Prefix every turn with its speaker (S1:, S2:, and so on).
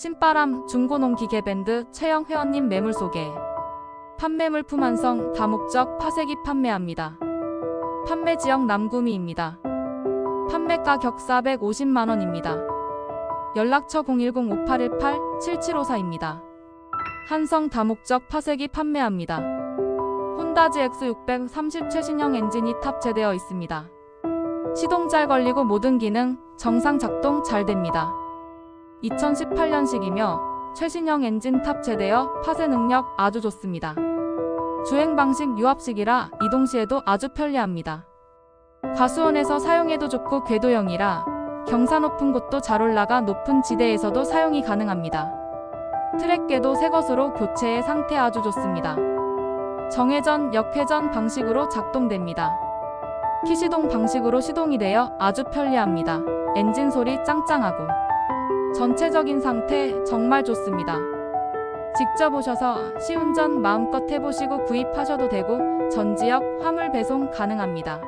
S1: 신바람 중고농기계밴드 최영 회원님 매물 소개. 판매 물품 완성 다목적 파쇄기 판매합니다. 판매 지역 남구미입니다. 판매 가 격 450만 원입니다. 연락처 010-5818-7754입니다. 한성 다목적 파쇄기 판매합니다. 혼다지 X630 최신형 엔진이 탑재되어 있습니다. 시동 잘 걸리고 모든 기능 정상 작동 잘 됩니다. 2018년식이며 최신형 엔진 탑재되어 파쇄 능력 아주 좋습니다. 주행 방식 유압식이라 이동 시에도 아주 편리합니다. 가수원에서 사용해도 좋고 궤도형이라 경사 높은 곳도 잘 올라가 높은 지대에서도 사용이 가능합니다. 트랙계도 새 것으로 교체의 상태 아주 좋습니다. 정회전, 역회전 방식으로 작동됩니다. 키시동 방식으로 시동이 되어 아주 편리합니다. 엔진 소리 짱짱하고 전체적인 상태 정말 좋습니다. 직접 오셔서 시운전 마음껏 해보시고 구입하셔도 되고 전 지역 화물 배송 가능합니다.